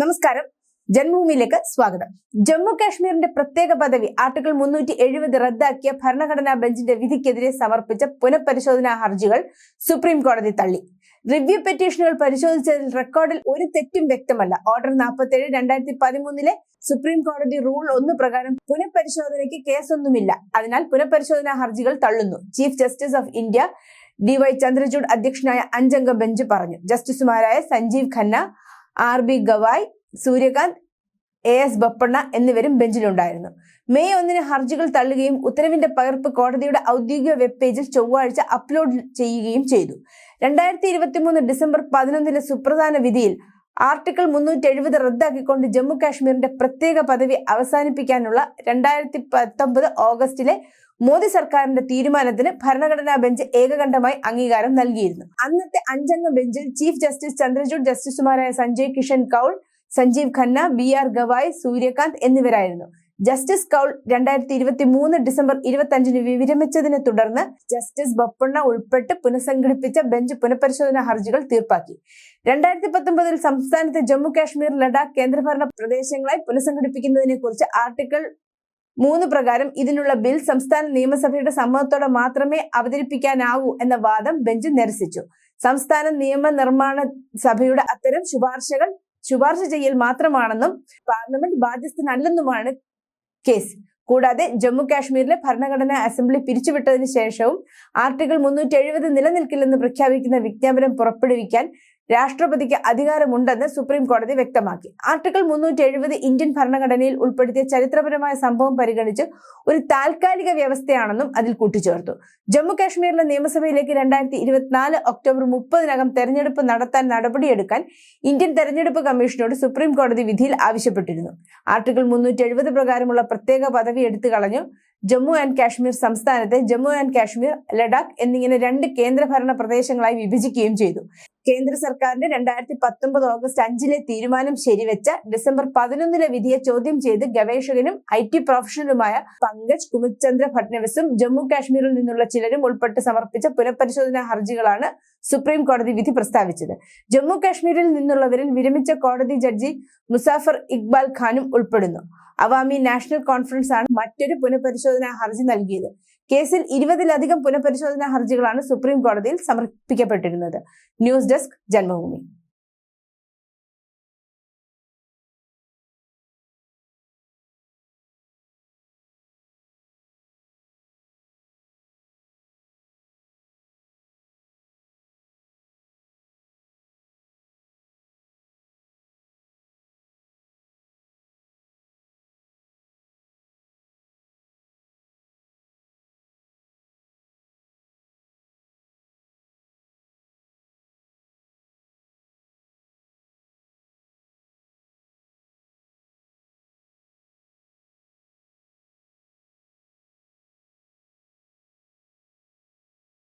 നമസ്കാരം. ജന്മഭൂമിയിലേക്ക് സ്വാഗതം. ജമ്മു കാശ്മീരിന്റെ പ്രത്യേക പദവി ആർട്ടിക്കിൾ മുന്നൂറ്റി എഴുപത് റദ്ദാക്കിയ ഭരണഘടനാ ബെഞ്ചിന്റെ വിധിക്കെതിരെ സമർപ്പിച്ച പുനഃപരിശോധനാ ഹർജികൾ സുപ്രീം കോടതി തള്ളി. റിവ്യൂ പെറ്റീഷനുകൾ പരിശോധിച്ചതിൽ റെക്കോർഡിൽ ഒരു തെറ്റും വ്യക്തമല്ല. ഓർഡർ നാൽപ്പത്തേഴ് രണ്ടായിരത്തി പതിമൂന്നിലെ സുപ്രീം കോടതി റൂൾ ഒന്ന് പ്രകാരം പുനഃപരിശോധനയ്ക്ക് കേസൊന്നുമില്ല. അതിനാൽ പുനഃപരിശോധനാ ഹർജികൾ തള്ളുന്നു. Chief justice of India D Y Chandrachud അധ്യക്ഷനായ അഞ്ചംഗ ബെഞ്ച് പറഞ്ഞു. ജസ്റ്റിസുമാരായ Sanjiv Khanna R B Gavai Suryakant A S Bopanna എന്നിവരും ബെഞ്ചിലുണ്ടായിരുന്നു. മെയ് ഒന്നിന് ഹർജികൾ തള്ളുകയും ഉത്തരവിന്റെ പകർപ്പ് കോടതിയുടെ ഔദ്യോഗിക വെബ് പേജിൽ ചൊവ്വാഴ്ച അപ്ലോഡ് ചെയ്യുകയും ചെയ്തു. രണ്ടായിരത്തി ഡിസംബർ പതിനൊന്നിലെ സുപ്രധാന വിധിയിൽ ആർട്ടിക്കിൾ മുന്നൂറ്റി എഴുപത് റദ്ദാക്കിക്കൊണ്ട് ജമ്മു കാശ്മീരിന്റെ പ്രത്യേക പദവി അവസാനിപ്പിക്കാനുള്ള രണ്ടായിരത്തി പത്തൊമ്പത് ഓഗസ്റ്റിലെ മോദി സർക്കാരിന്റെ തീരുമാനത്തിന് ഭരണഘടനാ ബെഞ്ച് ഏകകണ്ഠമായി അംഗീകാരം നൽകിയിരുന്നു. അന്നത്തെ അഞ്ചംഗ ബെഞ്ചിൽ ചീഫ് ജസ്റ്റിസ് ചന്ദ്രചൂഡ് ജസ്റ്റിസുമാരായ സഞ്ജയ് കിഷൻ കൌൾ സഞ്ജീവ് ഖന്ന ബി ആർ ഗവായ് സൂര്യകാന്ത് എന്നിവരായിരുന്നു. ജസ്റ്റിസ് കൗൾ രണ്ടായിരത്തി ഇരുപത്തി മൂന്ന് ഡിസംബർ ഇരുപത്തി അഞ്ചിന് വിരമിച്ചതിനെ തുടർന്ന് ജസ്റ്റിസ് ബൊപ്പണ്ണ ഉൾപ്പെട്ട് പുനഃസംഘടിപ്പിച്ച ബെഞ്ച് പുനഃപരിശോധനാ ഹർജികൾ തീർപ്പാക്കി. രണ്ടായിരത്തി പത്തൊമ്പതിൽ സംസ്ഥാനത്തെ ജമ്മു കാശ്മീർ ലഡാക്ക് കേന്ദ്രഭരണ പ്രദേശങ്ങളായി പുനഃസംഘടിപ്പിക്കുന്നതിനെ കുറിച്ച് ആർട്ടിക്കിൾ മൂന്ന് പ്രകാരം ഇതിനുള്ള ബിൽ സംസ്ഥാന നിയമസഭയുടെ സമ്മതത്തോടെ മാത്രമേ അവതരിപ്പിക്കാനാവൂ എന്ന വാദം ബെഞ്ച് നിരസിച്ചു. സംസ്ഥാന നിയമനിർമ്മാണ സഭയുടെ അത്തരം ശുപാർശകൾ ശുപാർശ ചെയ്യൽ മാത്രമാണെന്നും പാർലമെന്റ് ബാധ്യസ്ഥനല്ലെന്നുമാണ് കേസ്. കൂടാതെ ജമ്മു കാശ്മീരിലെ ഭരണഘടനാ അസംബ്ലി പിരിച്ചുവിട്ടതിന് ശേഷവും ആർട്ടിക്കിൾ മുന്നൂറ്റി എഴുപത് നിലനിൽക്കില്ലെന്ന് പ്രഖ്യാപിക്കുന്ന വിജ്ഞാപനം പുറപ്പെടുവിക്കാൻ രാഷ്ട്രപതിക്ക് അധികാരമുണ്ടെന്ന് സുപ്രീം കോടതി വ്യക്തമാക്കി. ആർട്ടിക്കിൾ മുന്നൂറ്റി എഴുപത് ഇന്ത്യൻ ഭരണഘടനയിൽ ഉൾപ്പെടുത്തിയ ചരിത്രപരമായ സംഭവം പരിഗണിച്ച് ഒരു താൽക്കാലിക വ്യവസ്ഥയാണെന്നും അതിൽ കൂട്ടിച്ചേർത്തു. ജമ്മു കാശ്മീരിലെ നിയമസഭയിലേക്ക് രണ്ടായിരത്തി ഇരുപത്തിനാല് ഒക്ടോബർ മുപ്പതിനകം തെരഞ്ഞെടുപ്പ് നടത്താൻ നടപടിയെടുക്കാൻ ഇന്ത്യൻ തെരഞ്ഞെടുപ്പ് കമ്മീഷനോട് സുപ്രീം കോടതി വിധിയിൽ ആവശ്യപ്പെട്ടിരുന്നു. ആർട്ടിക്കിൾ മുന്നൂറ്റി എഴുപത് പ്രകാരമുള്ള പ്രത്യേക പദവി എടുത്തു കളഞ്ഞു ജമ്മു ആൻഡ് കാശ്മീർ സംസ്ഥാനത്തെ ജമ്മു ആൻഡ് കാശ്മീർ ലഡാക്ക് എന്നിങ്ങനെ രണ്ട് കേന്ദ്രഭരണ പ്രദേശങ്ങളായി വിഭജിക്കുകയും ചെയ്തു. കേന്ദ്ര സർക്കാരിന്റെ രണ്ടായിരത്തി പത്തൊമ്പത് ഓഗസ്റ്റ് അഞ്ചിലെ തീരുമാനം ശരിവെച്ച ഡിസംബർ പതിനൊന്നിലെ വിധിയെ ചോദ്യം ചെയ്ത് ഗവേഷകനും ഐ ടി പ്രൊഫഷണലുമായ പങ്കജ് കുമിത്ചന്ദ്ര ഫട്നവിസും ജമ്മു കാശ്മീരിൽ നിന്നുള്ള ചിലരും ഉൾപ്പെട്ട് സമർപ്പിച്ച പുനഃപരിശോധനാ ഹർജികളാണ് സുപ്രീം കോടതി വിധി പ്രസ്താവിച്ചത്. ജമ്മു കാശ്മീരിൽ നിന്നുള്ളവരിൽ വിരമിച്ച കോടതി ജഡ്ജി മുസാഫർ ഇക്ബാൽ ഖാനും ഉൾപ്പെടുന്നു. അവാമി നാഷണൽ കോൺഫറൻസ് ആണ് മറ്റൊരു പുനഃപരിശോധനാ ഹർജി നൽകിയത്. കേസിൽ ഇരുപതിലധികം പുനഃപരിശോധനാ ഹർജികളാണ് സുപ്രീം കോടതിയിൽ സമർപ്പിക്കപ്പെട്ടിരുന്നത്. News desk Janmabhumi.